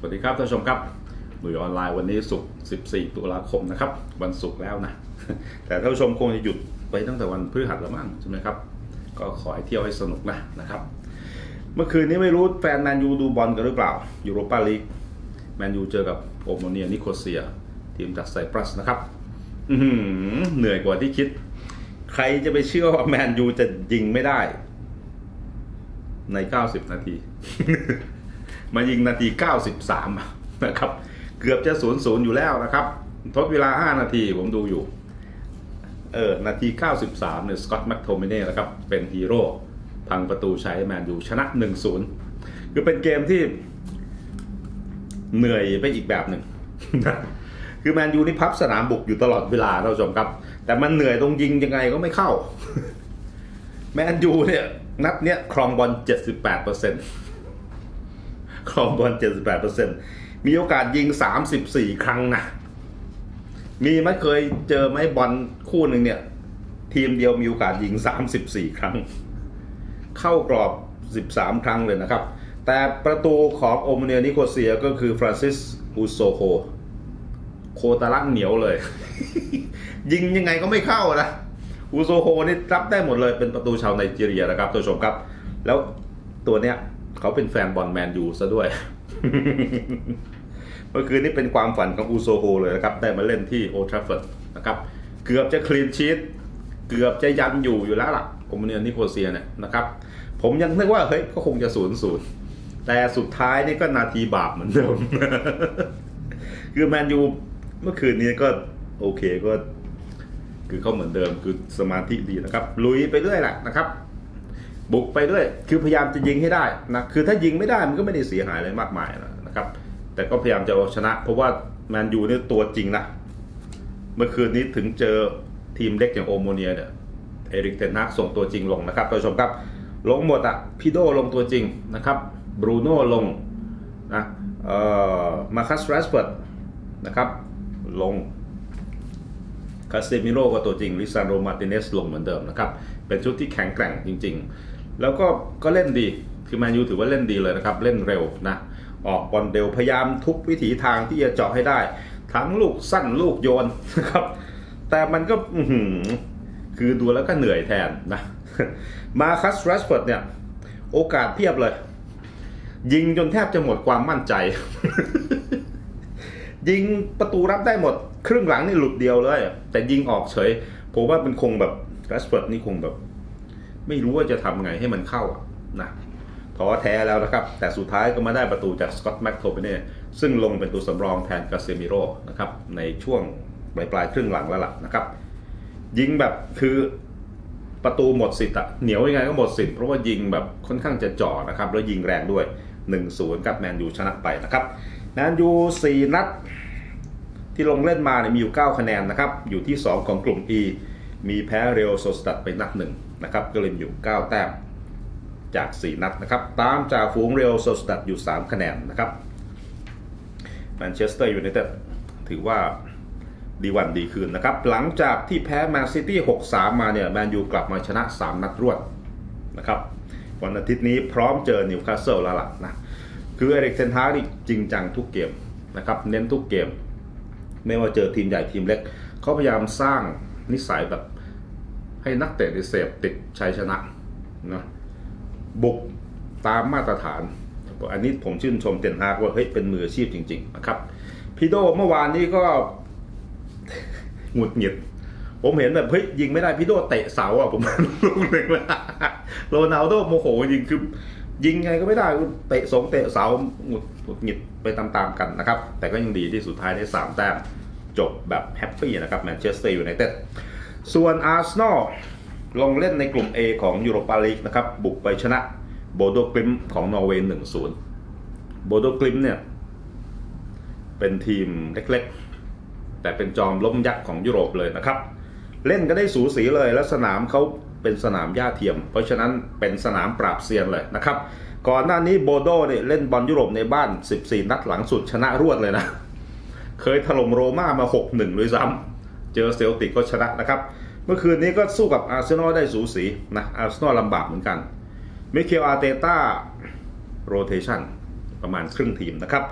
สวัสดีครับท่านผู้ชมครับหลุยออนไลน์วันนี้ศุกร์14 ตุลาคมนะครับ วันศุกร์แล้วนะ แต่ท่านผู้ชมคงจะหยุดไปตั้งแต่วันพฤหัสแล้วมั้งใช่ไหมครับ ก็ขอให้เที่ยวให้สนุกนะนะครับ เมื่อคืนนี้ไม่รู้แฟนแมนยูดูบอลกันหรือเปล่ายูโรปาลีกแมนยูเจอกับโอมโมเนียนิโคเซีย ทีมจากไซปรัสนะครับอืเหนื่อยกว่าที่คิด ใครจะไปเชื่อว่าแมนยูจะยิงไม่ได้ ใน 90 นาที มายิงนาที 93 นะครับ เกือบจะ0 0อยู่แล้วนะครับ ทดเวลา 5 นาทีผมดูอยู่ เออ นาที 93 เนี่ย สกอตต์แม็กโทมิเน่นะครับ เป็นฮีโร่พังประตูใช้แมนยูชนะ 1-0 คือเป็นเกมที่เหนื่อยไปอีกแบบหนึ่ง คือแมนยูนี่พับสนามบุกอยู่ตลอดเวลาท่านผู้ชมครับ แต่มันเหนื่อยตรงยิงยังไงก็ไม่เข้า แมนยูเนี่ยนัดเนี้ยครองบอล 78% ครองบอล78%มีโอกาสยิง 34 ครั้งนะ มีไหมเคยเจอไหมบอลคู่หนึ่งเนี่ย ทีมเดียวมีโอกาสยิง 34 ครั้ง เข้ากรอบ 13 ครั้งเลยนะครับ แต่ประตูของโอมเนียนิโคเซียก็คือฟรานซิสอูโซโคโคตาระเหนียวเลย ยิงยังไงก็ไม่เข้านะอูโซโฮนี่รับได้หมดเลยเป็นประตูชาวไนจีเรียนะครับท่านผู้ชมครับ แล้วตัวเนี้ย เขาเป็นแฟนบอลแมนยูซะด้วย เมื่อคืนนี้เป็นความฝันของอูโซโฮเลยนะครับ ได้มาเล่นที่โอทราฟเฟิร์ดนะครับ เกือบจะคลีนชีตเกือบจะยันอยู่อยู่แล้วล่ะโอมเนียนิโคเซียเนี่ยนะครับ ผมยังนึกว่าเฮ้ยก็คงจะศูนย์ศูนย์แต่สุดท้ายนี่ก็นาทีบาปเหมือนเดิม คือแมนยูเมื่อคืนนี้ก็โอเคก็ คือเขาเหมือนเดิมคือสมาธิดีนะครับ ลุยไปเรื่อยแหละนะครับ บุกไปเรื่อยคือพยายามจะยิงให้ได้นะคือถ้ายิงไม่ได้มันก็ไม่ได้เสียหายอะไรมากมายนะครับ แต่ก็พยายามจะเอาชนะ เพราะว่าแมนยูเนี่ยตัวจริงนะเมื่อคืนนี้ถึงเจอทีมเล็กอย่างโอโมเนียเนี่ยเอริกเทนนักส่งตัวจริงลงนะครับท่านผู้ชมครับ ลงหมดอะพิโดลงตัวจริงนะครับบรูโน่ลงนะเอ่อมาคัสแรชเฟิร์ดนะครับลงคาเซมิโร่ก็ตัวจริงลิซานโรมาติเนสลงเหมือนเดิมนะครับ เป็นชุดที่แข็งแกร่งจริง แล้วก็ก็เล่นดี คือแมนยูถือว่าเล่นดีเลยนะครับ เล่นเร็วนะ ออกบอลเร็วพยายามทุกวิถีทางที่จะเจาะให้ได้ ทั้งลูกสั้นลูกโยนนะครับ แต่มันก็คือหือคือดูแล้วก็เหนื่อยแทนนะ มาคัสแรชเฟิร์ดเนี่ย โอกาสเพียบเลย ยิงจนแทบจะหมดความมั่นใจ ยิงประตูรับได้หมด ครึ่งหลังนี่หลุดเดียวเลย แต่ยิงออกเฉย ผมว่ามันคงแบบแรชเฟิร์ดนี่คงแบบ ไม่รู้ว่าจะทำไงให้มันเข้าอะนะท้อแท้แล้วนะครับ แต่สุดท้ายก็มาได้ประตูจากสกอตแม็กโทเปเน่ซึ่งลงเป็นตัวสำรองแทนกาเซมิโร่นะครับในช่วงปลายปลายครึ่งหลังแล้วล่ะนะครับ ยิงแบบคือประตูหมดสิทธิ์อะเหนียวยังไงก็หมดสิทธิ์เพราะว่ายิงแบบค่อนข้างจะจ่อนะครับ แล้วยิงแรงด้วย 1-0 กับแมนยูชนะไปนะครับแมนยู4นัดที่ลงเล่นมาเนี่ยมีอยู่ 9 คะแนนนะครับ อยู่ที่ 2 ของกลุ่ม E มีแพ้เรอัลโซสตัดไปนัดหนึ่ง นะครับก็เลยอยู่ 9 แต้มจาก 4 นัดนะครับ ตามจากฝูงเรอัลโซสตัดอยู่ 3 คะแนนนะครับแมนเชสเตอร์ยูไนเต็ดถือว่าดีวันดีคืนนะครับ หลังจากที่แพ้แมนซิตี้ 6-3 มาเนี่ยแมนยูกลับมาชนะ 3 นัดรวดนะครับวันอาทิตย์นี้พร้อมเจอนิวคาสเซิลแล้วล่ะนะคือเอริกเทนฮากนี่จริงจังทุกเกมนะครับเน้นทุกเกม ไม่ว่าเจอทีมใหญ่ทีมเล็ก เขาพยายามสร้างนิสัยแบบ ให้นักเตะเสพติดชัยชนะนะบุกตามมาตรฐาน อันนี้ผมชื่นชมเทนฮากว่าเฮ้ยเป็นมืออาชีพจริง ๆ นะครับพี่โดเมื่อวานนี้ก็หงุดหงิด ผมเห็นแบบเฮ้ยยิงไม่ได้พี่โดเตะเสาอะผมลูกหนึ่งเลยโรนัลโดโมโหยิงคือยิงไงก็ไม่ได้เตะสงเตะเสาหงุดหงุดหงิดไปตามๆกันนะครับ แต่ก็ยังดีที่สุดท้ายได้3แต้มจบแบบแฮปปี้นะครับแมนเชสเตอร์อยูไนเต็ด ส่วนอาร์เซนอลลงเล่นในกลุ่ม A ของยูโรปาลีกนะครับ บุกไปชนะโบโดกลิมของนอร์เวย์1-0โบโดกลิมเนี่ยเป็นทีมเล็กๆ แต่เป็นจอมล้มยักษ์ของยุโรปเลยนะครับ เล่นก็ได้สูสีเลยและสนามเขาเป็นสนามหญ้าเทียม เพราะฉะนั้นเป็นสนามปราบเซียนเลยนะครับ ก่อนหน้านี้โบโดเนี่ยเล่นบอลยุโรปในบ้าน 14 นัดหลังสุดชนะรวดเลยนะ เคยถล่มโรม่ามา 6-1 ด้วยซ้ำ เจอเซลติกก็ชนะนะครับ เมื่อคืนนี้ก็สู้กับอาร์เซนอลได้สูสีนะอาร์เซนอลลำบากเหมือนกันมิเคลอาร์เตต้าโรเทชันประมาณครึ่งทีมนะครับ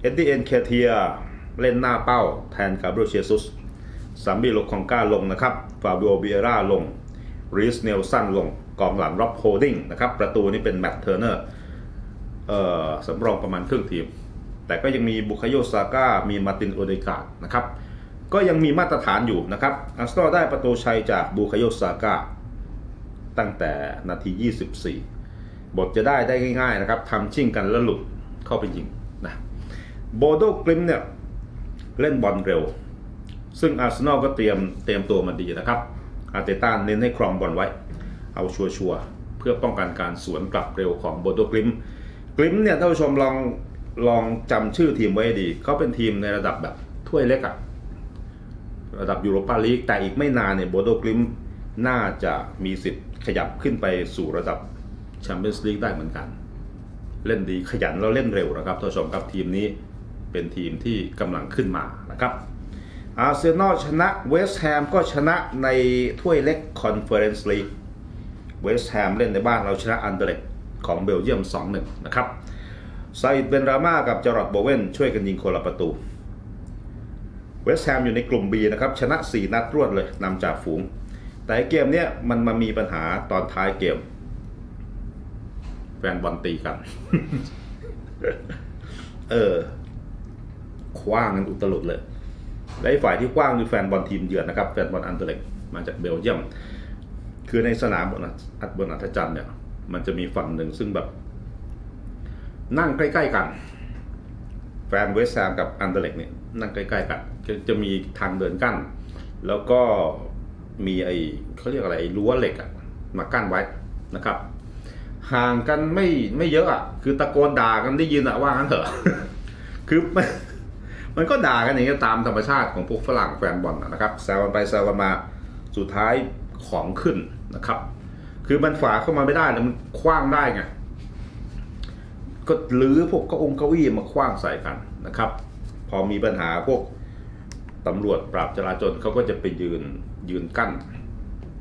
เอ็ดดี้เอ็นเคเทียเล่นหน้าเป้าแทนกาเบรียลเชซุสซัมบี้โลคองก้าลงนะครับฟาบิโอเบียร่าลงรีสเนลสันลงกองหลังร็อบโฮลดิ้งนะครับประตูนี่เป็นแมตต์เทอร์เนอร์เอ่อสำรองประมาณครึ่งทีม แต่ก็ยังมีบุคโยซาก้ามีมาตินโอเดกาดนะครับ ก็ยังมีมาตรฐานอยู่นะครับอาร์เซนอลได้ประตูชัยจากบุคาโยซาก้าตั้งแต่นาที 24 บทจะได้ได้ง่ายๆนะครับทำชิ่งกันแล้วหลุดเข้าไปยิงนะโบโดกลิมเนี่ยเล่นบอลเร็ว ซึ่งอาร์เซนอลก็เตรียมเตรียมตัวมาดีนะครับอาร์เตต้าเน้นให้ครองบอลไว้ เอาชัวร์ๆเพื่อป้องกันการสวนกลับเร็วของโบโดกลิมกลิมเนี่ยท่านผู้ชมลองลองจำชื่อทีมไว้ดี เขาเป็นทีมในระดับแบบถ้วยเล็กอะ ระดับยูโรปาลีกแต่อีกไม่นานเนี่ยโบโดกลิมน่าจะมีสิทธิ์ขยับขึ้นไปสู่ระดับแชมเปี้ยนส์ลีกได้เหมือนกัน เล่นดีขยันแล้วเล่นเร็วนะครับท่านผู้ชมครับทีมนี้เป็นทีมที่กำลังขึ้นมานะครับอาร์เซนอลชนะเวสต์แฮมก็ชนะในถ้วยเล็กคอนเฟอเรนซ์ลีกเวสต์แฮมเล่นในบ้านเราชนะอันเดร์เลตของเบลเยียม 2-1 นะครับซาอิดเบนราม่ากับจอร์ดโบเวนช่วยกันยิงคนละประตู เวสต์แฮมอยู่ในกลุ่ม B นะครับชนะ 4 นัดรวดเลยนำจากฝูง แต่เกมเนี้ยมันมามีปัญหาตอนท้ายเกม แฟนบอลตีกัน เออคว้างกันอุตลุดเลย และฝ่ายที่คว้างคือแฟนบอลทีมเยือนนะครับ แฟนบอลอันเดอร์เล็กมาจากเบลเยียม คือในสนามบนอัดบนอัธจันทร์เนี่ย มันจะมีฝั่งหนึ่งซึ่งแบบ นั่งใกล้ ๆ กัน แฟนเวสต์แฮมกับอันเดเล็กเนี่ยนั่งใกล้ๆกันจะจะมีทางเดินกั้น แล้วก็มีไอ้เขาเรียกอะไรไอ้รั้วเหล็กอะมากั้นไว้นะครับ ห่างกันไม่ไม่เยอะอะคือตะโกนด่ากันได้ยินอะว่างั้นเถอะ คือมันมันก็ด่ากันอย่างเงี้ยตามธรรมชาติของพวกฝรั่งแฟนบอลนะครับแซวกันไปแซวกันมาสุดท้ายของขึ้นนะครับ คือมันฝาเข้ามาไม่ได้แล้วมันคว้างได้ไง ก็ลื้อพวกเก้าองเก้าอี้มาคว้างใส่กันนะครับ พอมีปัญหาพวกตำรวจปราบจราจรเขาก็จะไปยืนยืนกั้น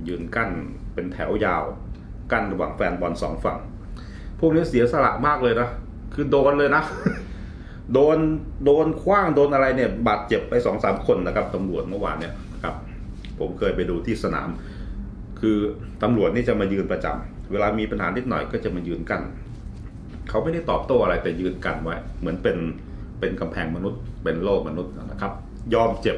ยืนกั้นเป็นแถวยาว กั้นระหว่างแฟนบอลสองฝั่ง พวกนี้เสียสละมากเลยนะ คือโดนเลยนะ โดนโดนคว้างโดนอะไรเนี่ย บาดเจ็บไปสองสามคนนะครับตำรวจเมื่อวานเนี่ยนะครับ ผมเคยไปดูที่สนาม คือตำรวจนี่จะมายืนประจำเวลามีปัญหานิดหน่อยก็จะมายืนกั้น เขาไม่ได้ตอบโต้อะไรแต่ยืนกันไว้ เหมือนเป็นเป็นกำแพงมนุษย์เป็นโลกมนุษย์นะครับ ยอมเจ็บ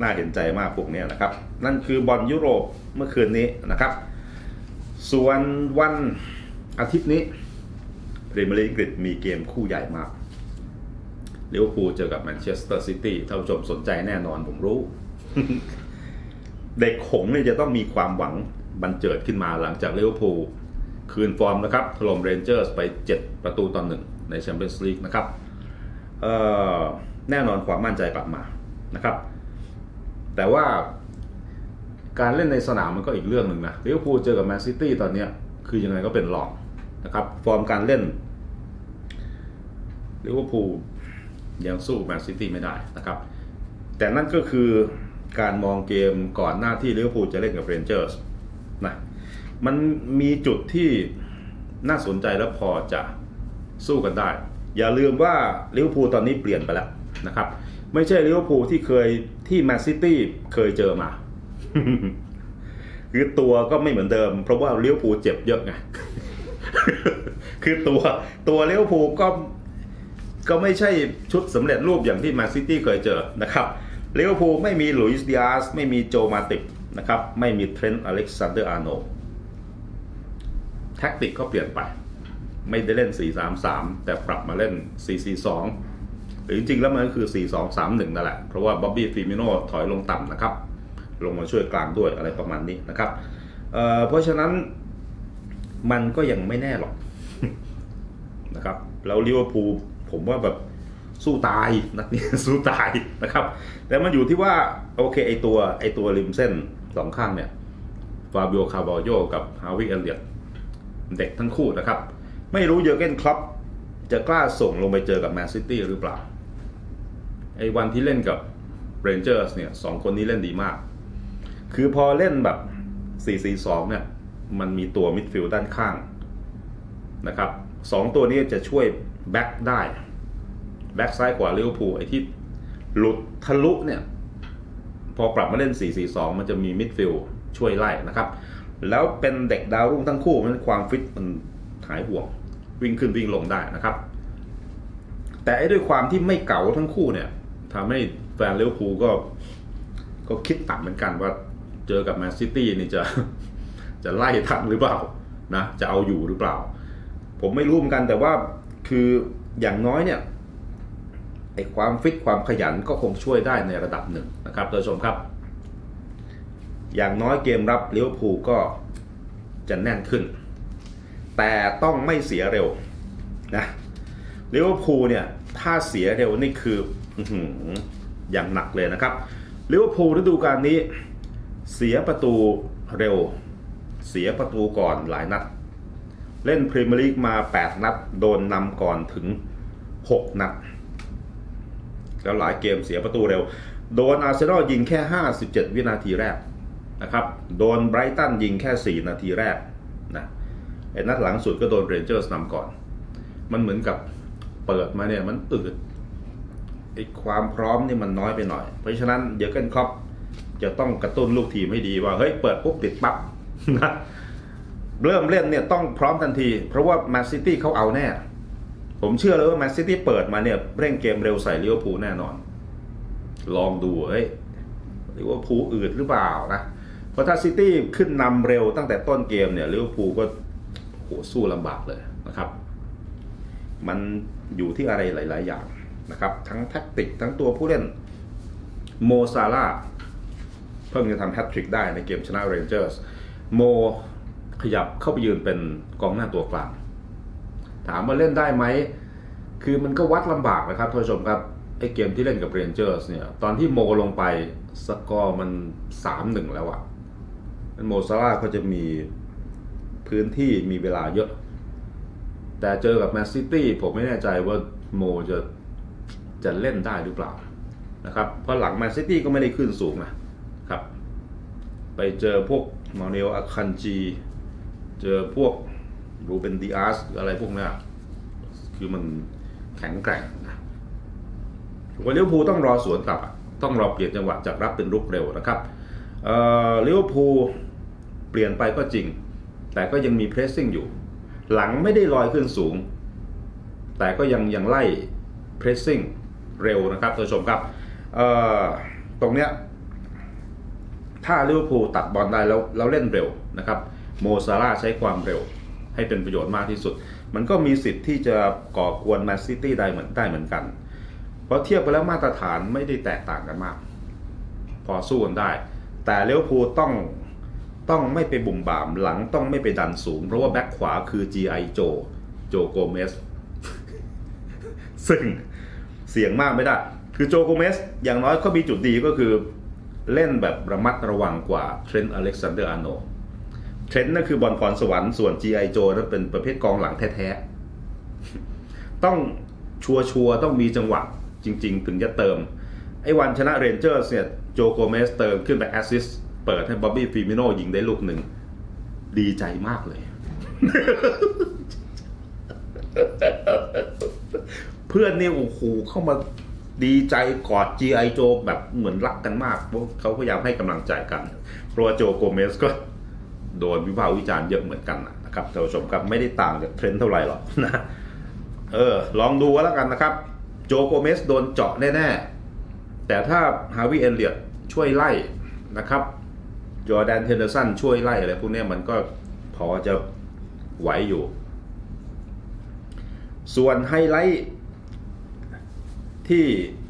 น่าเห็นใจมากพวกนี้นะครับ นั่นคือบอลยุโรปเมื่อคืนนี้นะครับ ส่วนวันอาทิตย์นี้พรีเมียร์ลีกอังกฤษมีเกมคู่ใหญ่มากลิเวอร์พูลเจอกับแมนเชสเตอร์ซิตี้ท่านผู้ชมสนใจแน่นอนผมรู้ เด็กหงเนี่ยจะต้องมีความหวังบันเจิดขึ้นมาหลังจากลิเวอร์พูล คืนฟอร์มนะครับถล่มเรนเจอร์สไป 7 ประตูต่อหนึ่งในแชมเปี้ยนส์ลีกนะครับแน่นอนความมั่นใจกลับมานะครับ แต่ว่าการเล่นในสนามมันก็อีกเรื่องหนึ่งนะลิเวอร์พูลเจอกับแมนซิตี้ตอนนี้คือยังไงก็เป็นรองนะครับฟอร์มการเล่นลิเวอร์พูลยังสู้แมนซิตี้ไม่ได้นะครับ แต่นั่นก็คือการมองเกมก่อนหน้าที่ลิเวอร์พูลจะเล่นกับเรนเจอร์สนะ มันมีจุดที่น่าสนใจและพอจะสู้กันได้ อย่าลืมว่าลิเวอร์พูลตอนนี้เปลี่ยนไปแล้วนะครับ ไม่ใช่ลิเวอร์พูลที่เคยที่แมนซิตี้เคยเจอมาคือตัวก็ไม่เหมือนเดิม เพราะว่าลิเวอร์พูลเจ็บเยอะไงคือตัวตัวลิเวอร์พูลก็ก็ไม่ใช่ชุดสำเร็จรูปอย่างที่แมนซิตี้เคยเจอนะครับลิเวอร์พูลไม่มีหลุยส์ดิอาสไม่มีโจมาติกนะครับ ไม่มีเทรนต์อเล็กซานเดอร์อาร์โน ท็กติกก็เปลี่ยนไป ไม่ได้เล่น 4-3-3 แต่ปรับมาเล่น 4-4-2 หรือจริงๆแล้วมันก็คือ 4-2-3-1นั่นแหละ เพราะว่าบ๊อบบี้ฟิมิโนถอยลงต่ำนะครับ ลงมาช่วยกลางด้วยอะไรประมาณนี้นะครับเเพราะฉะนั้นมันก็ยังไม่แน่หรอกนะครับแล้วลิเวอร์พูลผมว่าแบบสู้ตายนัดนี้สู้ตายนะครับแต่มันอยู่ที่ว่าโอเคไอตัวไอตัวริมเส้นสองข้างเนี่ยฟาบิโอคาร์บอโยกับฮาวิเอเลียต เด็กทั้งคู่นะครับ ไม่รู้เยอร์เกนคลับจะกล้าส่งลงไปเจอกับแมนซิตี้หรือเปล่าไอ้วันที่เล่นกับเรนเจอร์สเนี่ยสองคนนี้เล่นดีมาก คือพอเล่นแบบ 4-4-2 เนี่ย มันมีตัวมิดฟิลด์ด้านข้างนะครับสองตัวนี้จะช่วยแบ็กได้ แบ็กซ้ายขวาเลิเวอร์พูลไอ้ที่หลุดทะลุเนี่ย พอปรับมาเล่น 4-4-2 มันจะมีมิดฟิลด์ช่วยไล่นะครับ แล้วเป็นเด็กดาวรุ่งทั้งคู่มันความฟิตมันหายห่วง วิ่งขึ้นวิ่งลงได้นะครับ แต่ไอ้ด้วยความที่ไม่เก่าทั้งคู่เนี่ยทำให้แฟนเลิเวอร์พูก็ ก็คิดต่ำเหมือนกันว่าเจอกับแมนซิตี้นี่จะจะไล่ทันหรือเปล่านะจะเอาอยู่หรือเปล่า ผมไม่รู้เหมือนกันแต่ว่าคืออย่างน้อยเนี่ยไอความฟิตความขยันก็คงช่วยได้ในระดับหนึ่งนะครับท่านผู้ชมครับ อย่างน้อยเกมรับลิเวอร์พูลก็จะแน่นขึ้น แต่ต้องไม่เสียเร็วนะลิเวอร์พูลเนี่ยถ้าเสียเร็วนี่คืออย่างหนักเลยนะครับลิเวอร์พูลฤดูกาลนี้ เสียประตูเร็ว เสียประตูก่อนหลายนัด เล่นพรีเมียร์ลีกมา 8 นัด โดนนำก่อนถึง 6 นัด แล้วหลายเกมเสียประตูเร็ว โดนอาร์เซนอลยิงแค่ 57 วินาทีแรก นะครับโดนไบรตันยิงแค่ 4 นาทีแรกนะไอ้นัดหลังสุดก็โดนเรนเจอร์สนำก่อน มันเหมือนกับเปิดมาเนี่ยมันอืดไอ้ความพร้อมนี่มันน้อยไปหน่อย เพราะฉะนั้นเยอเกนคล็อปจะต้องกระตุ้นลูกทีมให้ดีว่าเฮ้ยเปิดปุ๊บติดปั๊บนะเริ่มเล่นเนี่ยต้องพร้อมทันที เพราะว่าแมนซิตี้เขาเอาแน่ ผมเชื่อเลยว่าแมนซิตี้เปิดมาเนี่ยเร่งเกมเร็วใส่ลิเวอร์พูลแน่นอน ลองดูเฮ้ยลิเวอร์พูลอืดหรือเปล่านะ เพราะถ้าซิตี้ขึ้นนำเร็วตั้งแต่ต้นเกมเนี่ยลิเวอร์พูลก็โหสู้ลำบากเลยนะครับ มันอยู่ที่อะไรหลาย ๆ อย่างนะครับ ทั้งแท็กติกทั้งตัวผู้เล่นโมซาลาเพิ่งจะทำแฮตทริกได้ในเกมชนะเรนเจอร์สโมขยับเข้าไปยืนเป็นกองหน้าตัวกลาง ถามว่าเล่นได้ไหม คือมันก็วัดลำบากนะครับท่านผู้ชมครับไอเกมที่เล่นกับเรนเจอร์สเนี่ย ตอนที่โมลงไปสกอร์มัน 3-1 แล้วอะ โมซาลาก็จะมีพื้นที่มีเวลาเยอะ แต่เจอกับแมนซิตี้ผมไม่แน่ใจว่าโมจะจะเล่นได้หรือเปล่านะครับ เพราะหลังแมนซิตี้ก็ไม่ได้ขึ้นสูงนะครับ ไปเจอพวกมาเนลอาคันจี เจอพวกรูเบนดิอาสอะไรพวกนี้คือมันแข็งแกร่งนะวันลิเวอร์พูต้องรอสวนกลับ ต้องรอเปลี่ยนจังหวะจากรับเป็นรุกเร็วนะครับเอ่อลิเวอร์พูลเปลี่ยนไปก็จริง แต่ก็ยังมีเพรสซิ่งอยู่ หลังไม่ได้ลอยขึ้นสูง แต่ก็ยังยังไล่เพรสซิ่งเร็วนะครับท่านผู้ชมครับตรงเนี้ยถ้าลิเวอร์พูลตัดบอลได้แล้วแล้วเล่นเร็วนะครับโมซาร่าใช้ความเร็วให้เป็นประโยชน์มากที่สุด มันก็มีสิทธิ์ที่จะก่อกวนแมนซิตี้ได้เหมือนได้เหมือนกัน เพราะเทียบไปแล้วมาตรฐานไม่ได้แตกต่างกันมาก พอสู้กันได้ แต่เลิเวอร์พูต้อง ต้องไม่ไปบุ่มบามหลังต้องไม่ไปดันสูง เพราะว่าแบ็คขวาคือ G.I. โจโจโกเมสซึ่งเสี่ยงมากไม่ได้ คือโจโกเมสอย่างน้อยเขามีจุดดีก็คือเล่นแบบระมัดระวังกว่าเทรนต์อเล็กซานเดอร์อาร์โนเทรนต์นั่นคือบอลพรสวรรค์ส่วน G.I. โจนั้นเป็นประเภทกองหลังแท้ๆ ต้องชัวชัวร์ๆต้องมีจังหวะจริง ๆ ถึงจะเติม ไอ้วันชนะเรนเจอร์เนี่ยโจโกเมสเติมขึ้นไปแอสซิสต์ เปิดให้บ๊อบบี้ฟิมิโนยิงได้ลูกหนึ่ง ดีใจมากเลย เพื่อนเนี่ยโอ้โหเข้ามาดีใจกอด G.I. โจแบบเหมือนรักกันมากเพราะเขาพยายามให้กำลังใจกัน เพราะว่าโจโกเมสก็โดนวิพากษ์วิจารณ์เยอะเหมือนกันนะครับท่านผู้ชมครับไม่ได้ต่างจากเทรนด์เท่าไหร่หรอกนะเออ ลองดูแล้วกันนะครับ โจโกเมสโดนเจาะแน่ ๆ แต่ถ้าฮาวิเอเลียตช่วยไล่นะครับ จอแดนเทนเดอร์สันช่วยไล่อะไรพวกนี้มันก็พอจะไหวอยู่ ส่วนไฮไลท์ที่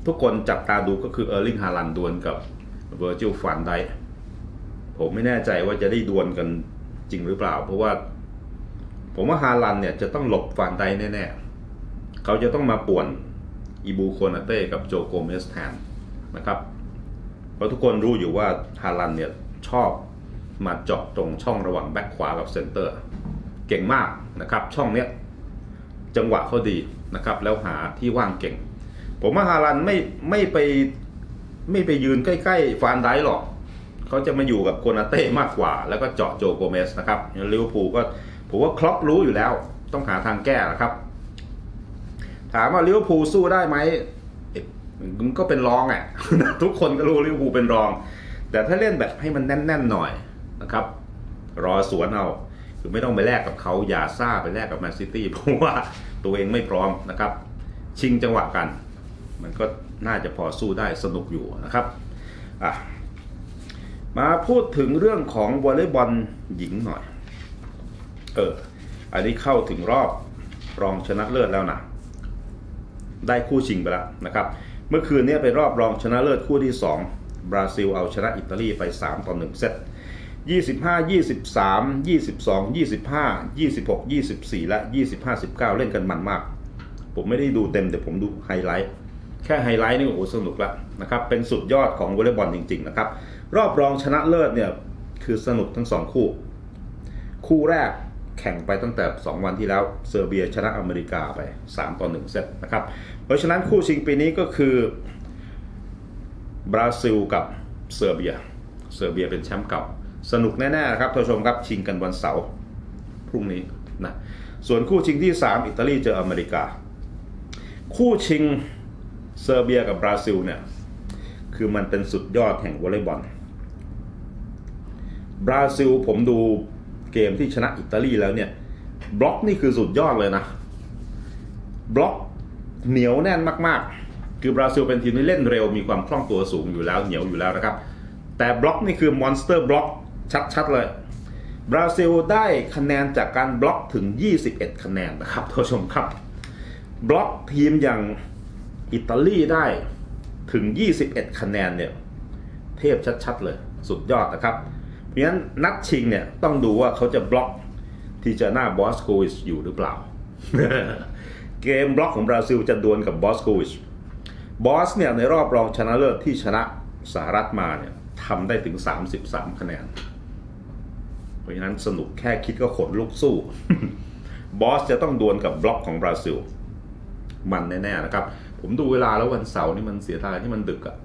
ทุกคนจับตาดูก็คือเออร์ลิงฮาลันดวลกับเวอร์จิลฟันไดผมไม่แน่ใจว่าจะได้ดวลกันจริงหรือเปล่า เพราะว่า ผมว่าฮาลันเนี่ยจะต้องหลบฟันไดแน่ๆ เขาจะต้องมาป่วนอีบูโคนาเต้กับโจโกเมสแทนนะครับ เพราะทุกคนรู้อยู่ว่าฮาลันเนี่ย อบมาเจาะตรงช่องระหว่างแบ็คขวากับเซนเตอร์ เก่งมากนะครับ ช่องเนี้ยจังหวะเขาดีนะครับ แล้วหาที่ว่างเก่ง ผมว่าฮาลันไม่ไม่ไปไม่ไปยืนใกล้ๆฟานไดหรอก เขาจะมาอยู่กับโคนาเต้มากกว่า แล้วก็เจาะโจโกเมสนะครับลิเวอร์พูลก็ผมว่าครอปรู้อยู่แล้ว ต้องหาทางแก้นะครับ ถามว่าลิเวอร์พูลสู้ได้ไหมมันก็เป็นรองอะ ทุกคนก็รู้ลิเวอร์พูลเป็นรอง แต่ถ้าเล่นแบบให้มันแน่นๆหน่อยนะครับ รอสวนเอาคือไม่ต้องไปแลกกับเขาอย่าซ่าไปแลกกับแมนซิตี้เพราะว่าตัวเองไม่พร้อมนะครับ ชิงจังหวะกัน มันก็น่าจะพอสู้ได้สนุกอยู่นะครับอะมาพูดถึงเรื่องของวอลเลย์บอลหญิงหน่อย เออ อันนี้เข้าถึงรอบรองชนะเลิศแล้วนะ ได้คู่ชิงไปแล้วนะครับ เมื่อคืนเนี้เป็นรอบรองชนะเลิศคู่ที่ 2 บราซิลเอาชนะอิตาลีไป 3 ต่อ 1 เซต25 23 22 25 26 24 และ 25 19 เล่นกันมันมาก ผมไม่ได้ดูเต็มแต่ผมดูไฮไลท์ แค่ไฮไลท์นี่โอ้โหสนุกล้วนะครับ เป็นสุดยอดของวอลเลย์บอลจริงๆนะครับ รอบรองชนะเลิศเนี่ย คือสนุกทั้งสองคู่ คู่แรกแข่งไปตั้งแต่ 2 วันที่แล้วเซอร์เบียชนะอเมริกาไป 3 ต่อ 1 เซตนะครับ เพราะฉะนั้นคู่ชิงปีนี้ก็คือ บราซิลกับเซอร์เบีย เซอร์เบียเป็นแชมป์เก่า สนุกแน่ๆนะครับท่านผู้ชมครับชิงกันวันเสาร์พรุ่งนี้นะส่วนคู่ชิงที่ 3 อิตาลีเจออเมริกา คู่ชิงเซอร์เบียกับบราซิลเนี่ยคือมันเป็นสุดยอดแห่งวอลเลย์บอลบราซิลผมดูเกมที่ชนะอิตาลีแล้วเนี่ยบล็อกนี่คือสุดยอดเลยนะ บล็อกเหนียวแน่นมากๆ คือบราซิลเป็นทีมที่เล่นเร็วมีความคล่องตัวสูงอยู่แล้วเหนียวอยู่แล้วนะครับ แต่บล็อกนี่คือมอนสเตอร์บล็อกชัดๆเลยบราซิลได้คะแนนจากการบล็อกถึง 21 คะแนนนะครับท่านผู้ชมครับ บล็อกทีมอย่างอิตาลีได้ถึง 21 คะแนนเนี่ยเทพชัดๆเลยสุดยอดนะครับ เพราะฉะนั้นนัดชิงเนี่ยต้องดูว่าเขาจะบล็อกที่จะหน้าบอสโควิชอยู่หรือเปล่า เกมบล็อกของบราซิลจะดวลกับบอสโควิช บอสเนี่ยในรอบรองชนะเลิศที่ชนะสหรัฐมาเนี่ยทำได้ถึง 33 คะแนน เพราะฉะนั้นสนุกแค่คิดก็ขนลุกสู้ บอสจะต้องดวลกับบล็อกของบราซิล มันแน่ๆนะครับ ผมดูเวลาแล้ววันเสาร์นี่มันเสียดายที่มันดึกอะ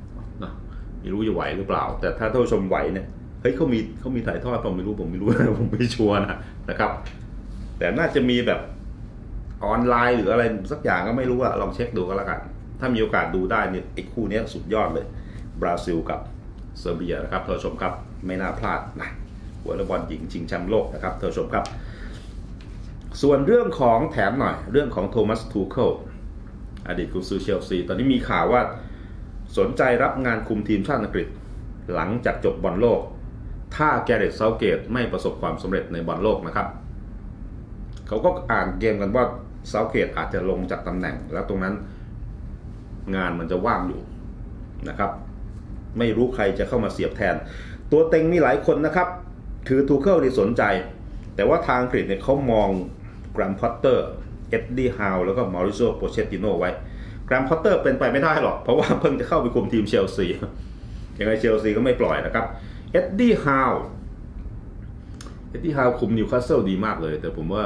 นะไม่รู้จะไหวหรือเปล่า แต่ถ้าท่านผู้ชมไหวเนี่ยเฮ้ยเขามีเขามีถ่ายทอดผมไม่รู้ผมไม่รู้ผมไม่ชัวร์นะนะครับ แต่น่าจะมีแบบออนไลน์หรืออะไรสักอย่างก็ไม่รู้อะลองเช็คดูก็แล้วกัน ถ้ามีโอกาสดูได้เนี่ยไอ้คู่นี้สุดยอดเลย บราซิลกับเซอร์เบียนะครับท่านผู้ชมครับไม่น่าพลาดนะวอลเลย์บอลหญิงชิงแชมป์โลกนะครับท่านผู้ชมครับ ส่วนเรื่องของแถมหน่อย เรื่องของโทมัสทูเคิลอดีตกุนซือเชลซี ตอนนี้มีข่าวว่าสนใจรับงานคุมทีมชาติอังกฤษ หลังจากจบบอลโลก ถ้าแกเรตเซาเกตไม่ประสบความสำเร็จในบอลโลกนะครับ เขาก็อ่านเกมกันว่าเซาเกตอาจจะลงจากตำแหน่งแล้วตรงนั้น งานมันจะว่างอยู่นะครับ ไม่รู้ใครจะเข้ามาเสียบแทน ตัวเต็งมีหลายคนนะครับ คือทูเคิลที่สนใจ แต่ว่าทางอังกฤษเนี่ยเขามองแกรมพอตเตอร์เอ็ดดี้ฮาวแล้วก็มาริโซโปเชตติโนไว้กรมพอตเตอร์เป็นไปไม่ได้หรอก เพราะว่าเพิ่งจะเข้าไปคุมทีมเชลซียังไงเชลซีก็ไม่ปล่อยนะครับเอ็ดดี้ฮาวเอ็ดดี้ฮาวคุมนิวคาสเซิลดีมากเลย แต่ผมว่า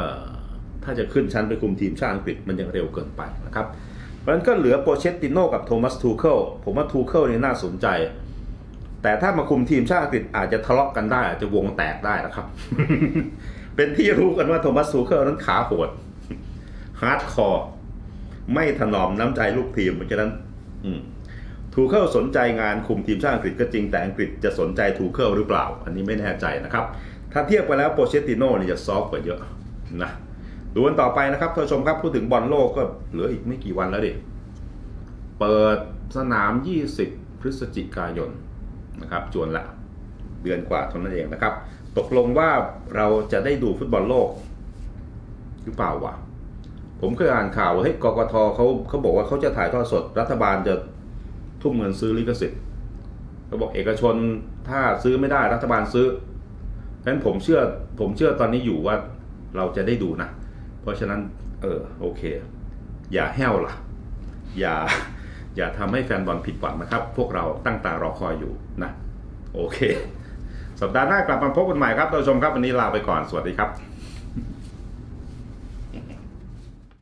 ถ้าจะขึ้นชั้นไปคุมทีมชาติอังกฤษมันยังเร็วเกินไปนะครับ เพราะฉะนั้นก็เหลือโปเชตติโนกับโทมัสทูเคิลผมว่าทูเคิลนี่น่าสนใจ แต่ถ้ามาคุมทีมชาติอังกฤษอาจจะทะเลาะกันได้ อาจจะวงแตกได้นะครับ เป็นที่รู้กันว่าโทมัสทูเคิลนั้นขาโหดฮาร์ดคอร์ไม่ถนอมน้ำใจลูกทีมเพราะฉะนั้นทูเคิลสนใจงานคุมทีมชาติอังกฤษก็จริงแต่อังกฤษจะสนใจทูเคิลหรือเปล่า อันนี้ไม่แน่ใจนะครับ ถ้าเทียบไปแล้วโปเชตติโน่นี่จะซอฟต์กว่าเยอะนะ ดูกันต่อไปนะครับท่านผู้ชมครับพูดถึงบอลโลกก็เหลืออีกไม่กี่วันแล้วดิ เปิดสนาม 20 พฤศจิกายนนะครับ จวนละเดือนกว่าเท่านั้นเองนะครับ ตกลงว่าเราจะได้ดูฟุตบอลโลก หรือเปล่าวะผมเคยอ่านข่าวว่าเฮ้ยกกทเขาเขาบอกว่าเขาจะถ่ายทอดสดรัฐบาลจะทุ่มเงินซื้อลิขสิทธิ์เขาบอกเอกชนถ้าซื้อไม่ได้รัฐบาลซื้อเพราะฉะนั้นผมเชื่อผมเชื่อตอนนี้อยู่ว่าเราจะได้ดูนะ เพราะฉะนั้นเออโอเค อย่าแห้วล่ะ อย่าอย่าทำให้แฟนบอลผิดหวังนะครับ พวกเราตั้งตารอคอยอยู่นะ โอเค สัปดาห์หน้ากลับมาพบกันใหม่ครับท่านผู้ชมครับ วันนี้ลาไปก่อนสวัสดีครับ